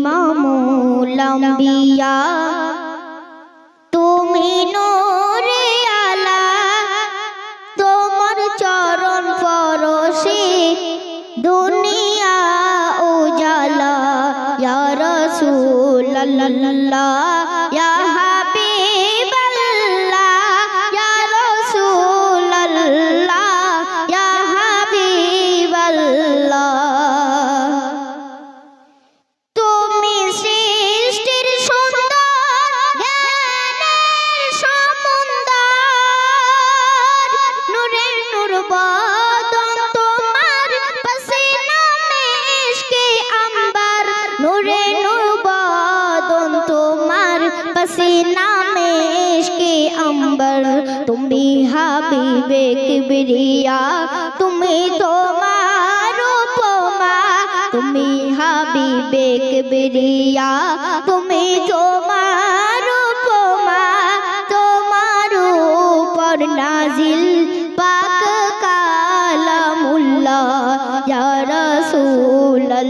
ইমামুল আম্বিয়া তুমি নূরে আলা তোমার চরণ পরশে দুনিয়া উজালা ইয়া রাসূলুল্লাহ। তুমি হাবিবে কিবরিয়া, তুমি তোমার উপমা। তুমি হাবিবে কিবরিয়া, তুমি তোমার উপমা। তোমার উপর নাজিল পাক কালামুল্লাহ, ইয়া রাসূলুল্লাহ।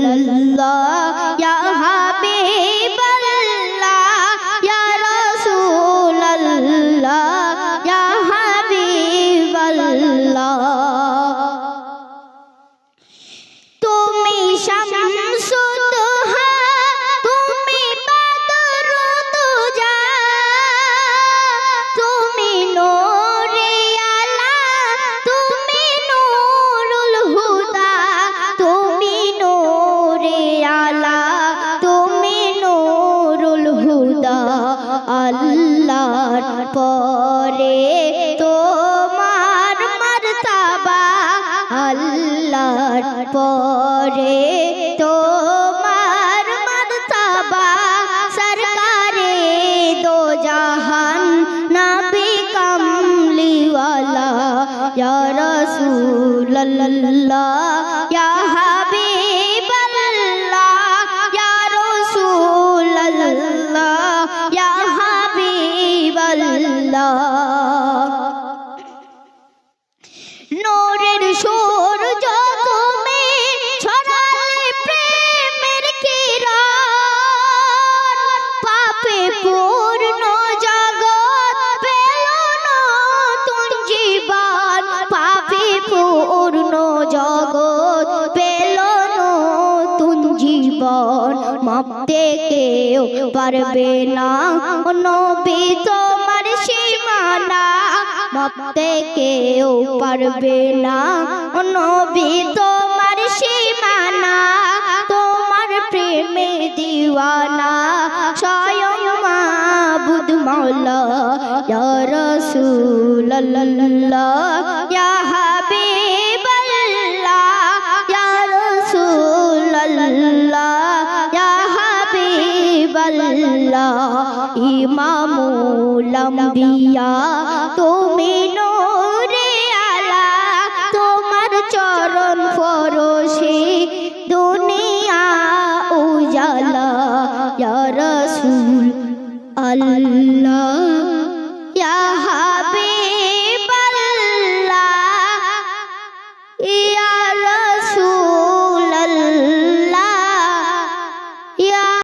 আল্লাহর পরে তোমার মারতাবা সরকারে দো জাহান নবী কমলিওয়ালা ইয়া রাসূলুল্লাহ ইয়া জীবন মাপতে কেউ পারবে না। নবী তোমার সীমানা মাপতে কেউ পারবে না। নবী তোমার সীমানা, তোমার প্রেমে দিওয়ানা। স্বয়ং মাবুদ মাওলা, ইয়া ইমামুল আম্বিয়া তুমি নূরে আলা তোমার চরণ ফরশে দুনিয়া উজালা। ইয়া রাসূল আল্লাহ ইয়া